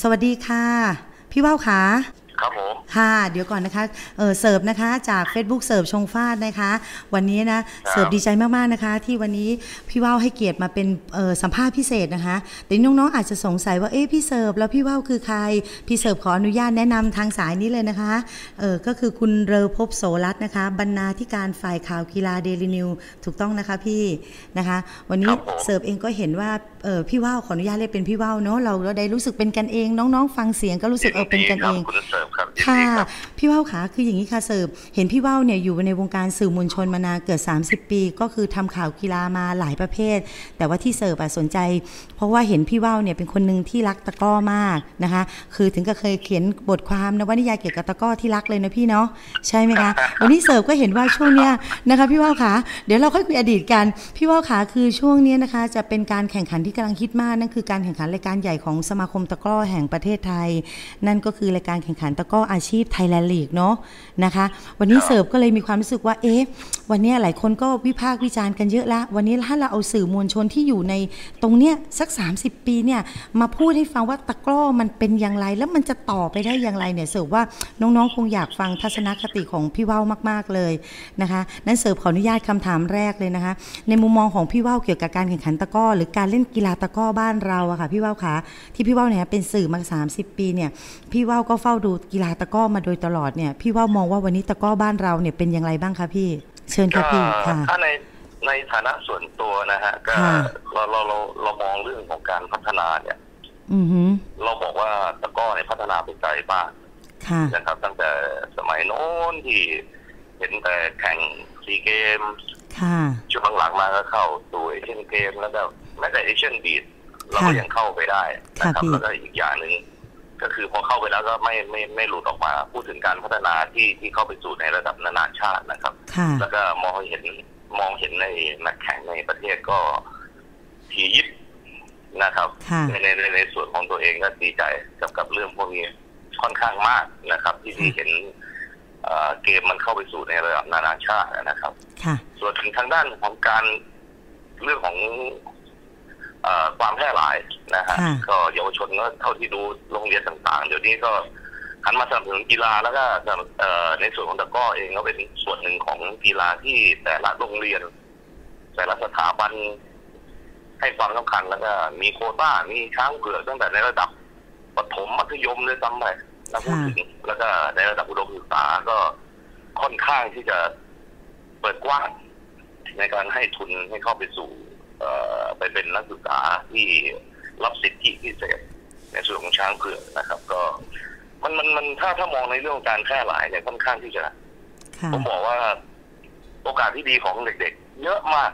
สวัสดีค่ะ พี่ว่าวค่ะ ครับผมค่ะ เดี๋ยวก่อนนะคะเออเสิร์ฟนะคะจาก Facebook เสิร์ฟชงฟาดนะคะ วันนี้นะเสิร์ฟดีใจมากๆนะคะ ที่วันนี้พี่ว่าวให้เกียรติมาเป็นเอ่อสัมภาษณ์พิเศษนะคะ แต่น้องๆอาจจะสงสัยว่าเอ๊ะพี่เสิร์ฟแล้วพี่ว่าวคือใคร พี่เสิร์ฟขออนุญาตแนะนำทางสายนี้เลยนะคะเออก็คือคุณเรอภพโสรัตน์นะคะ บรรณาธิการฝ่ายข่าวกีฬาเดลินิวถูกต้องนะคะพี่นะคะ วันนี้ครับผมเสิร์ฟเองก็เห็นว่าเออพี่ว่าวขออนุญาตเรียกเป็นพี่ว่าวเนาะเราเราได้รู้สึกเป็นกันเอง น้องๆ ฟังเสียงก็รู้สึกเออเป็นกันเองยิดีครับคุณเสิร์ฟครับยินค่ะดีครับพี่ว่าวขาคืออย่างนี้ค่ะเสิร์ฟเห็นพี่ว่าวเนี่ยอยู่ในวงการสื่อมวลชนมานานเกือบ30 ปี ก็คือทำข่าวกีฬามาหลายประเภท แต่ว่าที่เสิร์ฟอะสนใจ เพราะว่าเห็นพี่ว่าวเนี่ยเป็นคนหนึ่งที่รักตะกร้อมากนะคะ คือถึงกับเคยเขียนบทความนวนิยายเกี่ยวกับตะกร้อที่รักเลยนะพี่เนาะใช่ไหมคะวันนี้เสิร์ฟก็เห็นว่าช่วงเนี้ยนะคะพี่ว่าวขาเดี๋ยวเราค่อยคุยอดีตกันพี่ว่าวขาคือช่วงเนี้ยนะคะจะเป็นการแข่งขันที่กำลังฮิตมากนั่นคือการแข่งขันรายการใหญ่ของสมาคมตะกร้อแห่งประเทศไทย นั่นก็คือรายการแข่งขันตะกร้ออาชีพไทยแลนด์ลีกเนาะนะคะ วันนี้เสิร์ฟก็เลยมีความรู้สึกว่าเอ๊ะวันเนี้ยหลายคนก็วิพากษ์วิจารณ์กันเยอะละวันนี้ถ้าเราเอาสื่อมวลชนที่อยู่ในตรงเนี้ยสัก 30 ปีเนี่ยมาพูดให้ฟังว่าตะกร้อมันเป็นอย่างไร แล้วมันจะต่อไปได้อย่างไรเนี่ยเสิร์ฟว่าน้องๆคงอยากฟังทัศนคติของพี่ว่าวมาก ๆเลยนะคะนั้นเสิร์ฟขออนุญาตคำถามแรกเลยนะคะ ในมุมมองของพี่ว่าวเกี่ยวกับการแข่งขันตะกร้อหรือการเล่นกีฬาตะกร้อบ้านเราอะค่ะพี่ว่าวคะที่พี่ว่าวเนี่ยเป็นสื่อมา 30 ปีเนี่ยพี่ว่าวก็เฝ้าดูกีฬาตะกร้อมาโดยตลอดเนี่ย พี่ว่าวมองว่าวันนี้ตะกร้อบ้านเราเนี่ยเป็นอย่างไรบ้างคะพี่ เชิญก็ค่ะพี่ค่ะถ้าในในฐานะส่วนตัวนะฮะก็ค่ะเราเราเราเรามองเรื่องของการพัฒนาเนี่ยอือหือเราบอกว่าตะกร้อเนี่ยพัฒนาไปไกลมากค่ะนะครับ ตั้งแต่สมัยโน้นที่เห็นแต่แข่งซีเกมค่ะช่วงหลังๆมาก็เข้าสู่เอเชียนเกมแล้วก็แม้แต่เอเชียนบีดเราก็ค่ะยังเข้าไปได้นะครัค่ะพี่แล้วก็อีกอย่างหนึ่ง ก็คือพอเข้าไปแล้วก็ไม่ไม่ไม่หลุดออกมา พูดถึงการพัฒนาที่ที่เข้าไปสู่ในระดับนานาชาตินะครับค่ะแล้วก็มองเห็นมองเห็นในนักแข่งในประเทศก็ทียิบนะครับค่ะในในในในส่วนของตัวเองก็ดีใจกับกับเรื่องพวกนี้ค่อนข้างมากนะครับ ที่ที่เห็นเอ่อเกมมันเข้าไปสู่ในระดับนานาชาตินะครับค่ะส่วนถึงทางด้านของการเรื่องของเออ ความแพร่หลายนะฮะค่ะก็เยาวชนก็เท่าที่ดูโรงเรียนต่าง ๆ เดี๋ยวนี้ก็หันมาสนับสนุนกีฬาแล้วก็เอ่อในส่วนของตะกร้อเองก็เป็นส่วนหนึ่งของกีฬาที่แต่ละโรงเรียน แต่ละสถาบันให้ความสำคัญแล้วก็มีโควต้ามีช้างเผือกตั้งแต่ในระดับประถมมัธยมเลยซ้ำไปแล้วพูดถึงแล้วก็ในระดับอุดมศึกษาก็ค่อนข้างที่จะเปิดกว้างในการให้ทุนให้เข้าไปสู่เอ่อ ไปเป็นนักศึกษาที่รับสิทธิพิเศษในส่วนของช้างเผือกนะครับ ก็มันมันมันถ้าถ้ามองในเรื่องของการแพร่หลายเนี่ยค่อนข้างที่จะค่ะผมบอกว่าโอกาสที่ดีของเด็กๆ เยอะมาก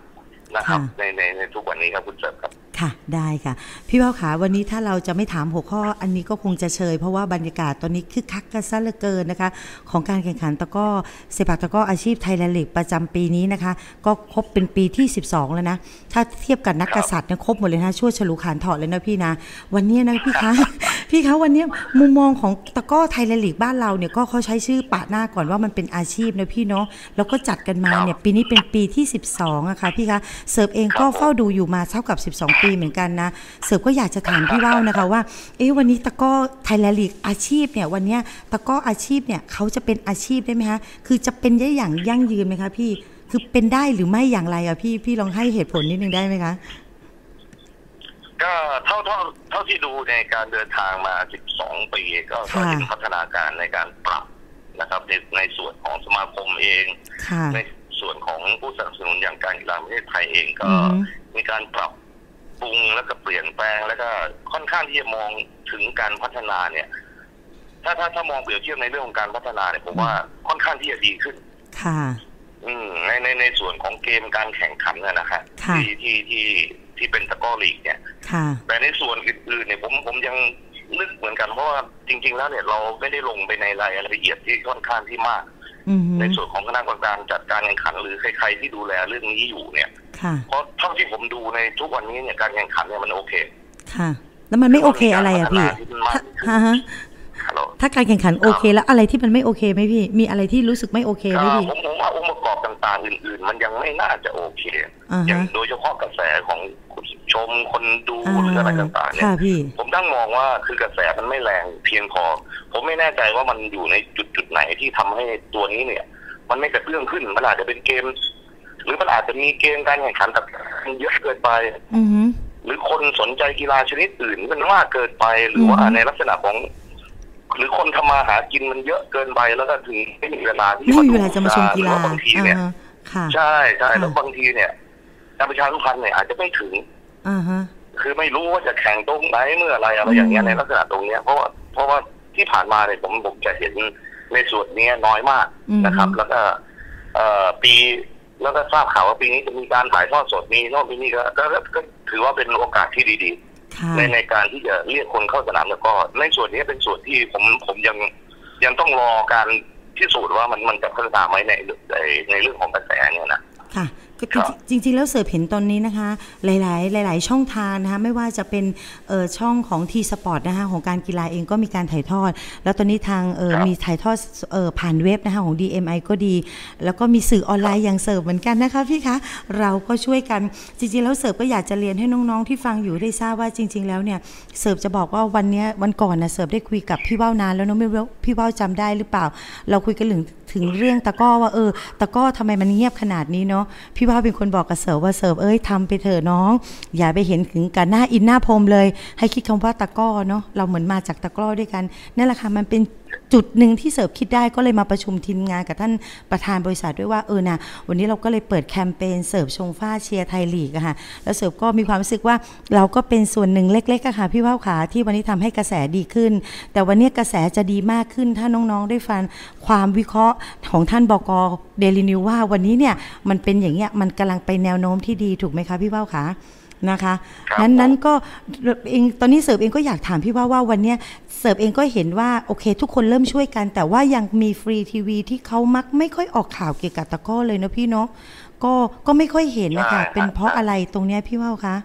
นะครับค่ะในในในทุกวันนี้ครับคุณเสริมครับ ค่ะได้ค่ะ พี่ว่าขาวันนี้ถ้าเราจะไม่ถามหัวข้ออันนี้ก็คงจะเชย เพราะว่าบรรยากาศตอนนี้คึกคักกันซะเหลือเกินนะคะ ของการแข่งขันตะก้อเซปักตะก้ออาชีพไทยแลนด์ลีกประจำปีนี้นะคะ ก็ครบเป็นปีที่ 12 แล้วนะ ถ้าเทียบกับนักกษัตริย์เนี่ยครบหมดเลยนะชั่วฉลูขานถอดเลยนะพี่นะ วันนี้นะพี่คะพี่คะวันนี้มุมมองของตะก้อไทยแลนด์ลีกบ้านเราเนี่ยก็เขาใช้ชื่อปะหน้าก่อนว่ามันเป็นอาชีพนะพี่เนาะแล้วก็จัดกันมาเนี่ยปีนี้เป็นปีที่ 12อะค่ะพี่คะเสิร์ฟเองก็เฝ้าดูอยู่มาเท่ากับ 12 ปีเหมือนกันนะ เสิร์ฟก็อยากจะถามพี่ว่าวนะคะว่า เอ๊ะวันนี้ตะกร้อไทยแลนด์ลีกอาชีพเนี่ยวันเนี้ยตะกร้ออาชีพเนี่ยเขาจะเป็นอาชีพได้ไหมคะ คือจะเป็นได้อย่างยั่งยืนไหมคะพี่ คือเป็นได้หรือไม่อย่างไรอะพี่พี่ลองให้เหตุผลนิดนึงได้ไหมคะก็เท่าเท่าเท่าที่ดูในการเดินทางมา 12 ปีก็ก็ค่ะเห็นพัฒนาการในการปรับนะครับในในส่วนของสมาคมเองค่ะในส่วนของผู้สนับสนุนอย่างการกีฬาประเทศไทยเองก็อือฮึมีการปรับ ปรุงแล้วก็เปลี่ยนแปลงแล้วก็ค่อนข้างที่จะมองถึงการพัฒนาเนี่ย ถ้าถ้าถ้ามองเปรียบเทียบในเรื่องของการพัฒนาเนี่ยผมว่าค่อนข้างที่จะดีขึ้น ค่ะ อืมในในในส่วนของเกมการแข่งขันนะนะฮะค่ะที่ที่ที่ที่เป็นตะกร้อลีกเนี่ยค่ะแต่ในส่วนอื่นๆเนี่ยผมผมยังนึกเหมือนกันเพราะว่าจริง ๆ แล้วเนี่ยเราไม่ได้ลงไปในรายละเอียดที่ค่อนข้างที่มากอือฮึในส่วนของคณะกรรมการจัดการแข่งขันหรือใครๆที่ดูแลเรื่องนี้อยู่เนี่ยค่ะ เพราะเท่าที่ผมดูในทุกวันนี้เนี่ยการแข่งขันเนี่ยมันโอเค ค่ะ แล้วมันไม่โอเคอะไรอะพี่มันมีการพัฒนาที่มันมากขึ้นฮะฮะฮัลโหลถ้าการแข่งขันโอเคแล้วอะไรที่มันไม่โอเคไหมพี่ มีอะไรที่รู้สึกไม่โอเคไหมก็พี่ผมผมว่าองค์ประกอบต่างๆ อื่น ๆ มันยังไม่น่าจะโอเคอ่าอย่างฮะโดยเฉพาะกระแสของคนชมคนดูอ่าหรืออะไรต่างๆเนี่ยค่ะพี่ผมตั้งมองว่าคือกระแสมันไม่แรงเพียงพอ ผมไม่แน่ใจว่ามันอยู่ในจุดจุดไหนที่ทำให้ตัวนี้เนี่ย มันไม่กระเตื้องขึ้นมันอาจจะเป็นเกม หรือมันอาจจะมีเกมการแข่งขันแบบเยอะเกินไป อือฮึ หรือคนสนใจกีฬาชนิดอื่นมันมากเกินไปหรือว่าอือฮึในลักษณะของ หรือคนทำมาหากินมันเยอะเกินไปแล้วก็ถึงไม่มีเวลาที่ไม่มีเวลาจะมาชมกีฬาหรือว่บางทีเนี่ยอ่าฮะค่ะ ใช่ใช่ค่ะ แล้วบางทีเนี่ยการประชาสัมพันธ์เนี่ยอาจจะไม่ถึง อ่าฮะ คือไม่รู้ว่าจะแข่งตรงไหนเมื่ออะไรอะไรอย่างเงี้ยอืม ในลักษณะตรงเนี้ยเพราะว่าเพราะว่าที่ผ่านมาเนี่ยผมผมจะเห็นในส่วนเนี้ยน้อยมากนะครับ แล้วก็เอ่อปี แล้วก็ทราบข่าวว่าปีนี้จะมีการถ่ายทอดสดมีโน่นมีนี่ก็ก็ก็ก็ถือว่าเป็นโอกาสที่ดีค่ะๆในในการที่จะเรียกคนเข้าสนามแล้วก็ในส่วนนี้เป็นส่วนที่ผมผมยังยังต้องรอการพิสูจน์ว่ามันมันจะพัฒนาไหมในในในเรื่องของกระแสเนี่ยนะค่ะก็ครับ จริงจริงๆ แล้วเสิร์ฟเห็นตอนนี้นะคะ หลายๆ หลาย ๆ ช่องทางนะคะ ไม่ว่าจะเป็นเอ่อช่องของทีสปอร์ตนะคะ ของการกีฬาเองก็มีการถ่ายทอด แล้วตอนนี้ทางเอ่อครับมีถ่ายทอดเอ่อผ่านเว็บนะคะของ DMI ก็ดี แล้วก็มีสื่อออนไลน์อย่างเสิร์ฟเหมือนกันนะคะพี่คะเราก็ช่วยกันจริงๆ แล้วเสิร์ฟก็อยากจะเรียนให้น้องๆ ที่ฟังอยู่ได้ทราบว่าจริง ๆ แล้วเนี่ยเสิร์ฟจะบอกว่าวันเนี้ยวันก่อนนะเสิร์ฟได้คุยกับพี่ว่าวนานแล้วเน้องไม่รู้ว่าพี่ว่าวจำได้หรือเปล่า เราคุยกันถึงถึงเรื่องตะกร้อว่าเออตะกร้อทำไมมันเงียบขนาดนี้เนาะพี่ว่าเป็นคนบอกกับเสิร์ฟว่าเสิร์ฟเอ้ยทำไปเถอะน้อง อย่าไปเห็นถึงกับหน้าอินหน้าพรมเลย ให้คิดคำว่าตะก้อเนาะเราเหมือนมาจากตะก้อด้วยกันนั่นแหละค่ะมันเป็น จุดหนึ่งที่เสิร์ฟคิดได้ก็เลยมาประชุมทีมงานกับท่านประธานบริษัทด้วยว่าเออนะวันนี้เราก็เลยเปิดแคมเปญเสิร์ฟชงฟ้าเชียร์ไทยลีกอะค่ะแล้วเสิร์ฟก็มีความรู้สึกว่าเราก็เป็นส่วนหนึ่งเล็กๆอะค่ะพี่ว่าวขาที่วันนี้ทำให้กระแสดีขึ้น แต่วันนี้กระแสจะดีมากขึ้นถ้าน้องๆได้ฟังความวิเคราะห์ของท่านบกเดลินิวว่าวันนี้เนี่ยมันเป็นอย่างเงี้ยมันกำลังไปแนวโน้มที่ดีถูกไหมคะพี่ว่าวขา นะคะครับนั้นผมนั้นก็เองตอนนี้เสิร์ฟเองก็อยากถามพี่ว่าว่าวันเนี้ยเสิร์ฟเองก็เห็นว่าโอเค ทุกคนเริ่มช่วยกัน แต่ว่ายังมีฟรีทีวีที่เขามักไม่ค่อยออกข่าวเกี่ยวกับตะกร้อเลยนะพี่เนาะก็ก็ไม่ค่อยเห็นนะคะใช่เป็นเพราะใช่อะไรตรงเนี้ยพี่ว่าวคะ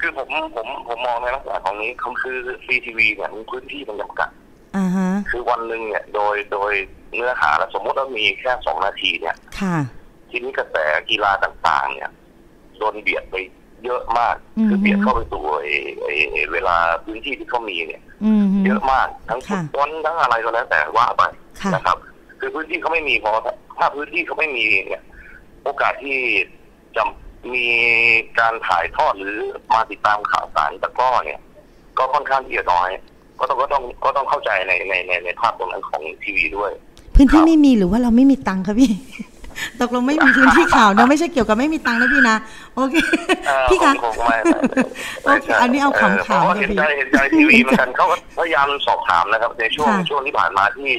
คือผมผมผมมองในลักษณะของนี้เขาคือซีทีวีเนี่ยมีพื้นที่มันจำกัดอ่าฮะคือวันหนึ่งเนี่ยโดยโดยเนื้อหาแล้วสมมติว่ามีแค่สองนาทีเนี่ย ค่ะ ทีนี้กระแสกีฬาต่าง ๆ เนี่ย โดนเบียดไปเยอะมากอือฮึคือเบียดเข้าไปสู่ไอ้ไอ้ไอ้เวลาพื้นที่ที่เขามีเนี่ยอืมฮึเยอะมากทั้งฟุค่ะตบอลทั้งอะไรก็แล้วแต่ว่าไปค่ะนะครับ คือพื้นที่เขาไม่มีพอถ้าพื้นที่เขาไม่มีเนี่ยโอกาสที่จะมีการถ่ายทอดหรือมาติดตามข่าวสารตะกร้อเนี่ย ก็ค่อนข้างที่จะน้อย ก็ต้องก็ต้องก็ต้องเข้าใจในในในในภาพตรงนั้นของทีวีด้วย พื้นที่ครับไม่มีหรือว่าเราไม่มีตังค์คะพี่ ตกลงไม่มีพื้นที่ข่าวนะไม่ใช่เกี่ยวกับไม่มีตังค์นะพี่นะ โอเคเอ่อพี่คะผมผมไม่ไม่ไม่โอเคอันนี้เอาขำๆเพราะว่านะเห็นพี่ใจเห็นใจทีวีเหมือนกันเขาก็พยายามสอบถามนะครับ ในช่วงค่ะช่วงที่ผ่านมาที่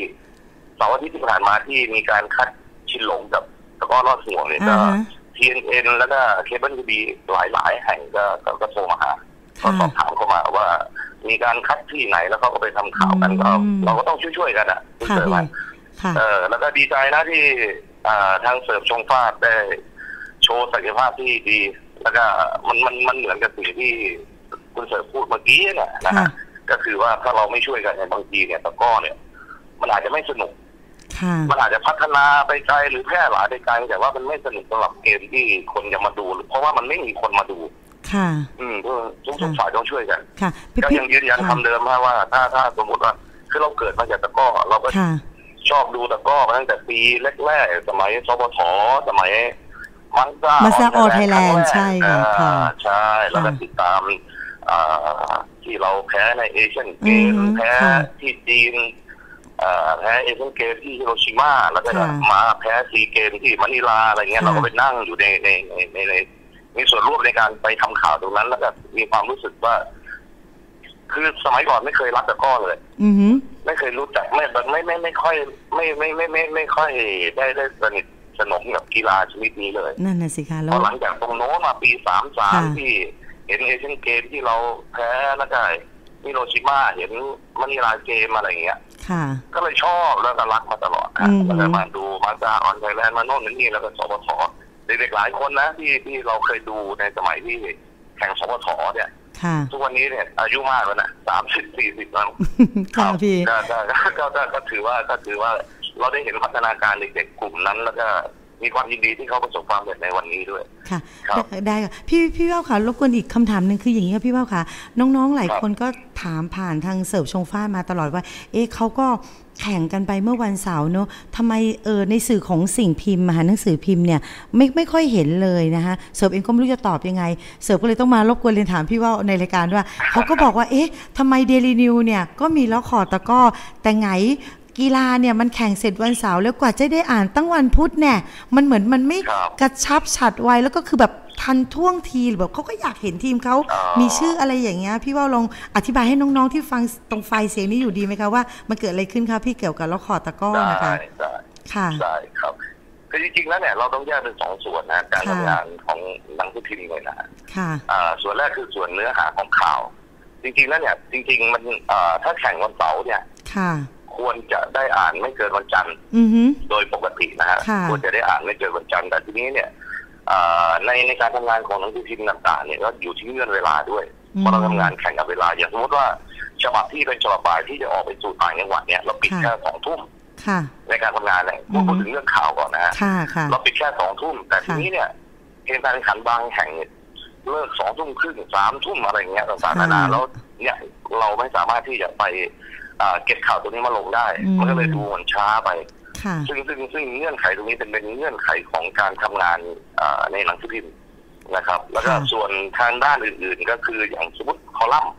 เสาร์อาทิตย์ที่ผ่านมาที่มีการคัดชินหลงกับตะกร้อรอดห่วงเนี่ยก็อ่าฮะ TNN แล้วก็เคเบิลทีวีหลายหลายๆแห่งก็ก็ก็โทรมาหาก็ค่ะสอบถามเข้ามาว่า มีการคัดที่ไหนแล้วเขาก็ไปทำข่าวกันก็อืมเราก็ต้องช่วยๆกันอะณค่ะเสิร์ฟพี่อะค่ะเออแล้วก็ดีใจนะที่อ่า ทางเสิร์ฟชงฟาดได้โชว์ศักยภาพที่ดี แล้วก็มันมันมันเหมือนกับสิ่งที่คุณเสิร์ฟพูดเมื่อกี้เนี่ยนะค่ะฮะก็คือว่าถ้าเราไม่ช่วยกันในยบางทีเนี่ยตะกร้อเนี่ย มันอาจจะไม่สนุกค่ะมันอาจจะพัฒนาไปไกลหรือแพร่หลายไปไกลแต่ว่ามันไม่สนุกสำหรับเกมที่คนจะมาดู เพราะว่ามันไม่มีคนมาดู ค่ะ อืมก็ทุกทุกฝ่ายต้องช่วยกันค่ะพี่ก็พี่ยังยืนยันค่ะคำเดิมนะว่า ถ้าถ้าสมมติว่าคือเราเกิดมาจากตะกร้อเราก็ค่ะ ชอบดูตะกร้อมาตั้งแต่ปีแรกๆ สมัยสปทสมัยมังซ่า Mazda All ครั้ง Thailand แรกใช่ค่ะอ่าค่ะใช่แล้วก็ค่ะติดตามอ่าที่เราแพ้ในเอเชียนเกมอืมแพ้ค่ะที่จีนอ่าแพ้เอเชียนเกมที่ฮิโรชิมาแล้วก็ค่ะมาแพ้ซีเกมที่มะนิลาอะไรเงี้ยค่ะเราก็ไปนั่งอยู่ในในในในในมีส่วนร่วมในการไปทำข่าวตรงนั้น แล้วก็มีความรู้สึกว่า คือสมัยก่อนไม่เคยรักตะกร้อเลย อือหือ ไม่เคยรู้จักไม่ไม่ไม่ไม่ไม่ค่อย ไม่ไม่ไม่ไม่ไม่ค่อยได้ได้สนิทสนมกับกีฬาชนิดนี้เลยนั่นน่ะสิคะพแล้อวหลังจากตรงโน้นมาปีสามสามค่ะ ที่เห็นเอเชียนเกมที่เราแพ้แล้วก็มิโรชิมาเห็นมะนิลาเกมอะไรอย่างเงี้ย ค่ะ ก็เลยชอบแล้วก็รักมาตลอดนะอืม แล้วก็มาดูมาจากออนไทยแลนด์มาโน่นนี่แล้วก็สปทเด็กๆหลายคนนะที่ที่เราเคยดูในสมัยที่แข่งสปทเนี่ย ค่ะทุกวันนี้เนี่ย อายุมากแล้วนะสามสิบสี่สิบแล้วค่ะพี่ก็ก็ก็ก็ก็ก็ถือว่าก็ถือว่า เราได้เห็นพัฒนาการเด็กๆกลุ่มนั้น แล้วก็มีความยินดีที่เขาประสบความสำเร็จในวันนี้ด้วย ค่ะครับได้ได้ค่ะ พี่พี่ว่าวค่ะรบกวนอีกคำถามหนึ่งคืออย่างนี้ค่ะพี่ว่าวค่ะ น้องๆหลายครับคนก็ถามผ่านทางเสิร์ฟชงฟ้ามาตลอดว่า เอ๊ะเขาก็แข่งกันไปเมื่อวันเสาร์เนอะทำไมเออในสื่อของสิ่งพิมพ์มหาหนังสือพิมพ์เนี่ยไม่ไม่ค่อยเห็นเลยนะคะเสิร์ฟเองก็ไม่รู้จะตอบยังไง เสิร์ฟก็เลยต้องมารบกวนเรียนถามพี่ว่าวในรายการว่าเขาก็บอกว่าเอ๊ะทำไมเดลีนิวเนี่ยก็มีล้อขอตะกร้อแต่ไง กีฬาเนี่ยมันแข่งเสร็จวันเสาร์แล้วกว่าจะได้อ่านตั้งวันพุธเนี่ย มันเหมือนมันไม่ครับกระชับฉัดไวแล้วก็คือแบบทันท่วงทีหรือแบบเขาก็อยากเห็นทีมเขาอ๋อมีชื่ออะไรอย่างเงี้ยพี่ว่าลองอธิบายให้น้องๆที่ฟังตรงไฟล์เสียงนี้อยู่ดีไหมคะว่ามันเกิดอะไรขึ้นคะพี่เกี่ยวกับล้อขอตะกร้อได้นะคะได้ค่ะได้ครับคือจริงๆแล้วเนี่ยเราต้องแยกเป็นสองส่วนนะการค่ะทำงานของหนังสือพิมพ์เลยนะค่ะอ่าส่วนแรกคือส่วนเนื้อหาของข่าว จริงๆแล้วเนี่ยจริง ๆ มันอ่าถ้าแข่งวันเสาร์เนี่ยค่ะ ควรจะได้อ่านไม่เกินวันจันทร์อือฮึโดยปกตินะฮะค่ะควรจะได้อ่านไม่เกินวันจันทร์แต่ทีนี้เนี่ยอ่าในในการทำงานของหนังสือพิมพ์ต่างๆเนี่ยก็อยู่ที่เงื่อนเวลาด้วยเพราะเราทำงานแข่งกับเวลา อย่างสมมติว่าฉบับที่เป็นฉบับบ่ายที่จะออกไปสู่ต่างจังหวัดเนี่ยเราปิดแค่สองทุ่มค่ะในการทำงานเนี่ยพูดถึงเรื่องข่าวก่อนนะฮะค่ะค่ะเราปิดแค่สองทุ่มแต่ทีค่ะนี้เนี่ยเกมการแข่งขันบางแห่งเนี่ยเลิกสองทุ่มครึ่งสามทุ่มอะไรเงี้ยต่างๆนานาค่ะแล้วเนี่ยเราไม่สามารถที่จะไปอ่า เก็บข่าวตรงนี้มาลงได้อืมมันก็เลยดูเหมือนช้าไปค่ะซึ่งซึ่งซึ่งเงื่อนไขตรงนี้เป็นเป็นเงื่อนไขของการทำงานอ่าในหนังสือพิมพ์นะครับ แล้วก็ค่ะส่วนทางด้านอื่น ๆ ก็คืออย่างสมมติคอลัมน์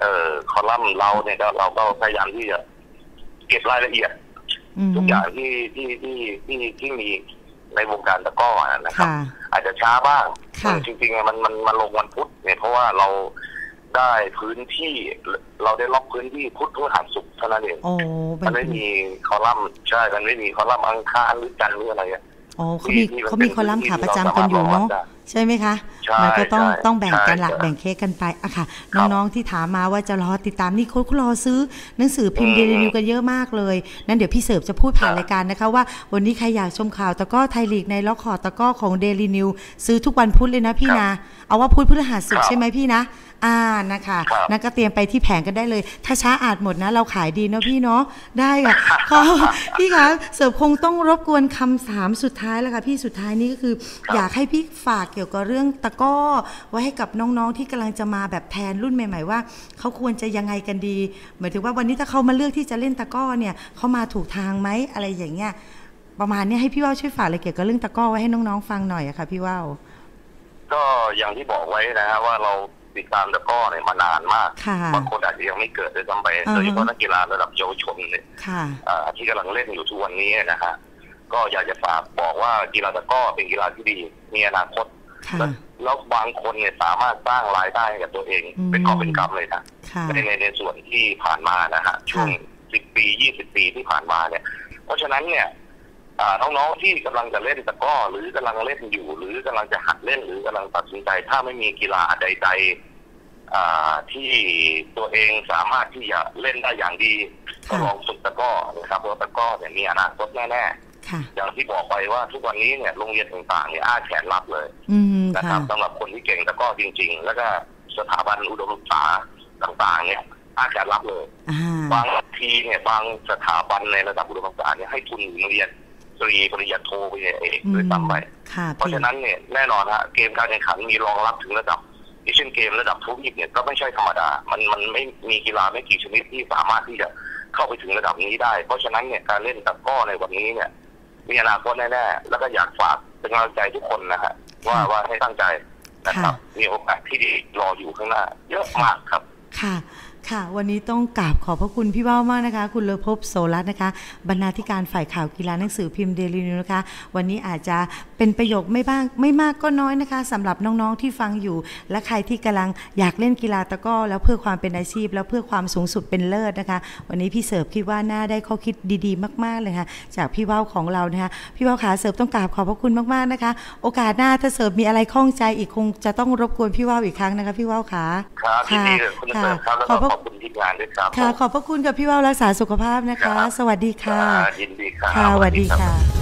เอ่อคอลัมน์เราเนี่ยก็เราก็พยายามที่จะเก็บรายละเอียดอืมทุกอย่างที่ที่ที่ที่ที่มีในวงการตะกร้อนะครับค่ะอาจจะช้าบ้างค่ะจริงๆมันมันมันลงวันพุธเนี่ยเพราะว่าเรา ได้พื้นที่เราได้ล็อกพื้นที่พุธพฤหัสศุกร์เท่านั้นเองโอ้มันไม่มีคอลัมน์ใช่มันไม่มีคอลัมน์อังคารหรือจันทร์หรืออะไรอะโอ้เขามีที่ที่มันเขามีเป็นคอลัมน์ที่ขาประจำเรากันอยู่เนาะสามารถรองรับได้ใช่ไหมคะใช่มันก็ต้องใช่ต้องแบ่งกันหลักใช่แบ่งเค้กกันไปอะค่ะครับน้องๆที่ถามมาว่าจะรอติดตามนี่เขารอซื้อหนังสือพิมพ์อืเดมลินิวกันเยอะมากเลย นั่นเดี๋ยวพี่เสิร์ฟจะพูดผ่านครับรายการนะคะว่าวันนี้ใครอยากชมข่าวตะกร้อไทยลีกในล็อกคอร์ดตะกร้อของเดลินิวซื้อทุกวันพุธเลยนะพี่นะ เอาว่าพุธพฤหัสศุกครัร์บใช่ไหมพี่นะ อ่านะคะครับนั่นก็เตรียมไปที่แผงกันได้เลย ถ้าช้าอาจหมดนะ เราขายดีเนาะพี่เนาะได้ค่ะขอพี่คะเสิร์ฟคงต้องรบกวนคำถามสุดท้ายแล้วค่ะพี่สุดท้ายนี้ก็คือครับอยากให้พี่ฝากเกี่ยวกับเรื่องตะกร้อ ไว้ให้กับน้องๆที่กำลังจะมาแบบแทนรุ่นใหม่ ๆ ว่าเขาควรจะยังไงกันดีหมายถึงว่าวันนี้ถ้าเขามาเลือกที่จะเล่นตะกร้อเนี่ยเขามาถูกทางไหมอะไรอย่างเงี้ยประมาณเนี้ยให้พี่ว่าวช่วยฝากอะไรเกี่ยวกับเรื่องตะกร้อไว้ให้น้องๆฟังหน่อยอะค่ะพี่ว่าวก็อย่างที่บอกไว้นะฮะว่าเรา ติดตามตะกร้อเนี่ยมานานมากค่ะ บางคนอาจจะยังไม่เกิดด้วยซ้ำไปอ่าฮะ โดยเฉพาะนักกีฬาระดับเยาวชนเนี่ยค่ะ อ่าที่กำลังเล่นอยู่ทุกวันนี้นะฮะก็อยากจะฝากบอกว่ากีฬาตะกร้อเป็นกีฬาที่ดีมีอนาคต ค่ะ แล้วแล้วบางคนเนี่ยสามารถสร้างรายได้ให้กับตัวเอง อืม เป็นกอบเป็นกำเลยนะค่ะ ในในในส่วนที่ผ่านมานะฮะช่วงสิบปียี่สิบปีที่ผ่านมาเนี่ย เพราะฉะนั้นเนี่ยอ่า น้องๆที่กำลังจะเล่นตะกร้อหรือกำลังเล่นอยู่ หรือกำลังจะหัดเล่นหรือกำลังตัดสินใจ ถ้าไม่มีกีฬาใดๆอ่าที่ตัวเองสามารถที่จะเล่นได้อย่างดี ก็ค่ะลองฝึกตะกร้อนะครับเพราะว่าตะกร้อเนี่ยมีอนาคตแน่ๆค่ะอย่างที่บอกไปว่าทุกวันนี้เนี่ยโรงเรียนต่างๆเนี่ยอ้าแขนรับเลยอืมนะคค่ะรับสำหรับคนที่เก่งตะกร้อจริง ๆ แล้วก็สถาบันอุดมศึกษาต่างๆ เนี่ยอ้าแขนรับเลยอ่าบางทีเนี่ยบางสถาบันในระดับอุดมศึกษาเนี่ยให้ทุนถึงเรียน ตรีปริญญาโทปริญญาเอกอืมด้วยซ้ำไปค่ะเพราะพี่ฉะนั้นเนี่ยแน่นอนฮะเกมการแข่งขันมีรองรับถึงระดับเอเชียนเกมระดับทวีปเนี่ยก็ไม่ใช่ธรรมดา มันมันไม่มีกีฬาไม่กี่ชนิดที่สามารถที่จะเข้าไปถึงระดับนี้ได้ เพราะฉะนั้นเนี่ยการเล่นตะกร้อในวันนี้เนี่ยมีอนาคตแน่ๆแล้วก็อยากฝากเป็นกำลังใจทุกคนนะฮะว่าว่าให้ตั้งใจนะครับมีโอกาสที่ดีรออยู่ข้างหน้า เยอะมากครับค่ะ ค่ะ วันนี้ต้องกราบขอบพระคุณพี่เบ้ามากนะคะ คุณเลอภพโสรัตน์นะคะ บรรณาธิการฝ่ายข่าวกีฬาหนังสือพิมพ์เดลินิวนะคะ วันนี้อาจจะเป็นประโยคไม่บ้างไม่มากก็น้อยนะคะสำหรับน้องๆที่ฟังอยู่ และใครที่กำลังอยากเล่นกีฬาตะกร้อแล้วเพื่อความเป็นอาชีพ แล้วเพื่อความสูงสุดเป็นเลิศนะคะ วันนี้พี่เสิร์ฟคิดว่าน่าได้ข้อคิดดีๆ มาก ๆเลยค่ะจากพี่เบ้าของเรานะคะพี่เบ้าขาเสิร์ฟต้องกราบขอบพระคุณมากๆนะคะ โอกาสหน้าถ้าเสิร์ฟมีอะไรข้องใจอีกคงจะต้องรบกวนพี่เบ้าอีกครั้งนะคะ พี่เบ้าขาครับยินดีกับคุณค่ะเสิร์ฟครับแล้วขอก็บพระขอบคุณทีมงานด้วยครับค่ะขอบพระคุณกับพี่ว่าวรักษาสุขภาพนะคะครับสวัสดีค่ะอ่ายินดีครับค่ะสวัสดีค่ะ